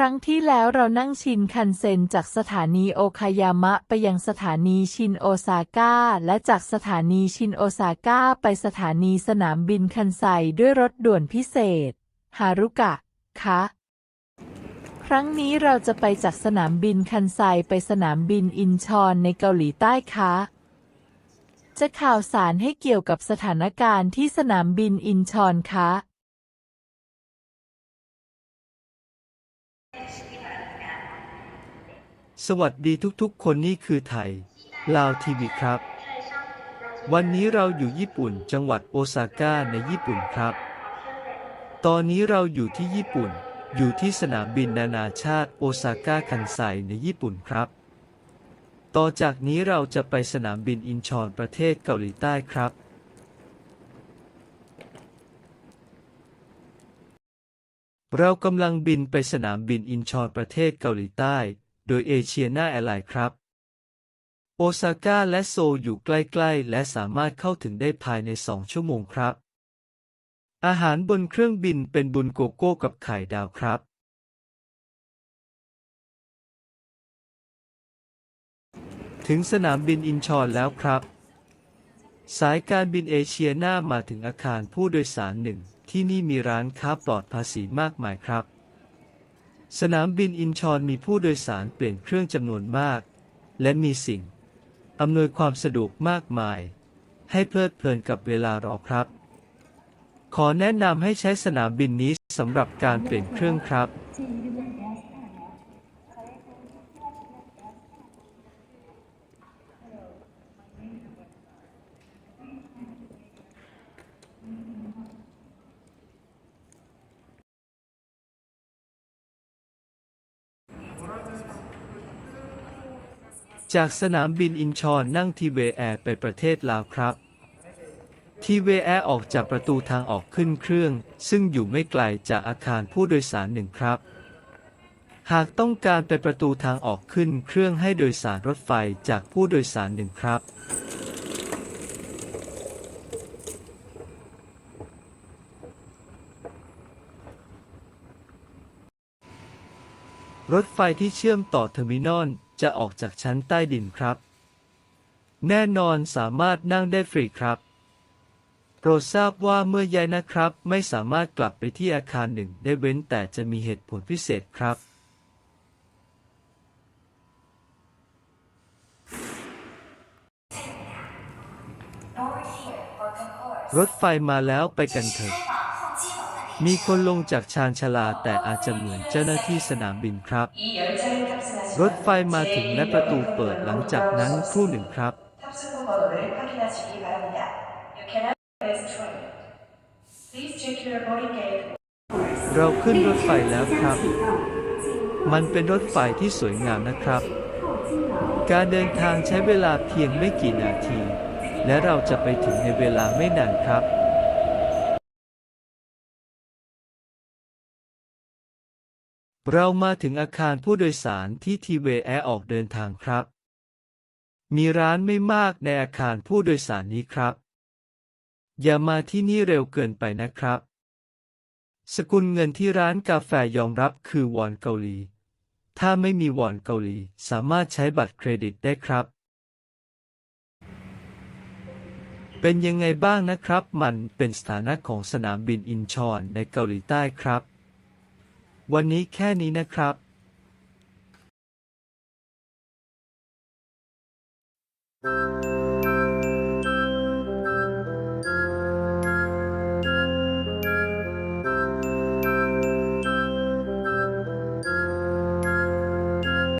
ครั้งที่แล้วเรานั่งชินคันเซ็นจากสถานีโอคายามะไปยังสถานีชินโอซาก้า และจากสถานีชินโอซาก้าไปสถานีสนามบินคันไซด้วยรถด่วนพิเศษ ฮารุกะ คะ ครั้งนี้เราจะไปจากสนามบินคันไซไปสนามบินอินชอนในเกาหลีใต้คะจะข่าวสารให้เกี่ยวกับสถานการณ์ที่สนามบินอินชอนคะ สวัสดีทุกๆ คนนี่คือไทย ลาวทีวีครับ วันนี้เราอยู่ญี่ปุ่นจังหวัดโอซาก้าในญี่ปุ่นครับ ตอนนี้เราอยู่ที่ญี่ปุ่น อยู่ที่สนามบินนานาชาติโอซาก้าคันไซในญี่ปุ่นครับ ต่อจากนี้เราจะไปสนามบินอินชอนประเทศเกาหลีใต้ครับเรากำลังบินไปสนามบินอินชอนประเทศเกาหลีใต้ โดยเอเชียนาแอร์ไลน์ครับ โอซาก้าและโซลอยู่ใกล้ๆ และสามารถเข้าถึงได้ภายในสองชั่วโมงครับ อาหารบนเครื่องบินเป็นบุนโกโก้กับไข่ดาวครับถึงสนามบินอินชอนแล้วครับ สายการบินเอเชียนามาถึงอาคารผู้โดยสารหนึ่ง ที่นี่มีร้านค้าปลอดภาษีมากมายครับ สนามบินอินชอนมีผู้โดยสารเปลี่ยนเครื่องจำนวนมาก และมีสิ่ง อำนวยความสะดวกมากมาย ให้เพลิดเพลินกับเวลารอครับ ขอแนะนำให้ใช้สนามบินนี้สำหรับการเปลี่ยนเครื่องครับ จากสนามบินอินชอนนั่งทีเวแอร์ไปประเทศลาวครับ ทีเวแอร์ออกจากประตูทางออกขึ้นเครื่อง ซึ่งอยู่ไม่ไกลจากอาคารผู้โดยสารหนึ่งครับ หากต้องการไปประตูทางออกขึ้นเครื่องให้โดยสารรถไฟจากผู้โดยสารหนึ่งครับรถไฟที่เชื่อมต่อเทอร์มินอล จะออกจากชั้นใต้ดินครับ แน่นอนสามารถนั่งได้ฟรีครับโปรดทราบว่าเมื่อย้ายนะครับ ไม่สามารถกลับไปที่อาคารหนึ่งได้เว้นแต่จะมีเหตุผลพิเศษครับ รถไฟมาแล้วไปกันเถอะ มีคนลงจากชานชาลาแต่อาจจะเหมือนเจ้าหน้าที่สนามบินครับ รถไฟมาถึงและประตูเปิดหลังจากนั้นครู่หนึ่งครับ เราขึ้นรถไฟแล้วครับ มันเป็นรถไฟที่สวยงามนะครับ การเดินทางใช้เวลาเพียงไม่กี่นาที และเราจะไปถึงในเวลาไม่นานครับ เรามาถึงอาคารผู้โดยสารที่ทีเวแอร์ออกเดินทางครับ มีร้านไม่มากในอาคารผู้โดยสารนี้ครับ อย่ามาที่นี่เร็วเกินไปนะครับ สกุลเงินที่ร้านกาแฟยอมรับคือวอนเกาหลี ถ้าไม่มีวอนเกาหลีสามารถใช้บัตรเครดิตได้ครับ เป็นยังไงบ้างนะครับ มันเป็นสถานะของสนามบินอินชอนในเกาหลีใต้ครับ วันนี้แค่นี้นะครับ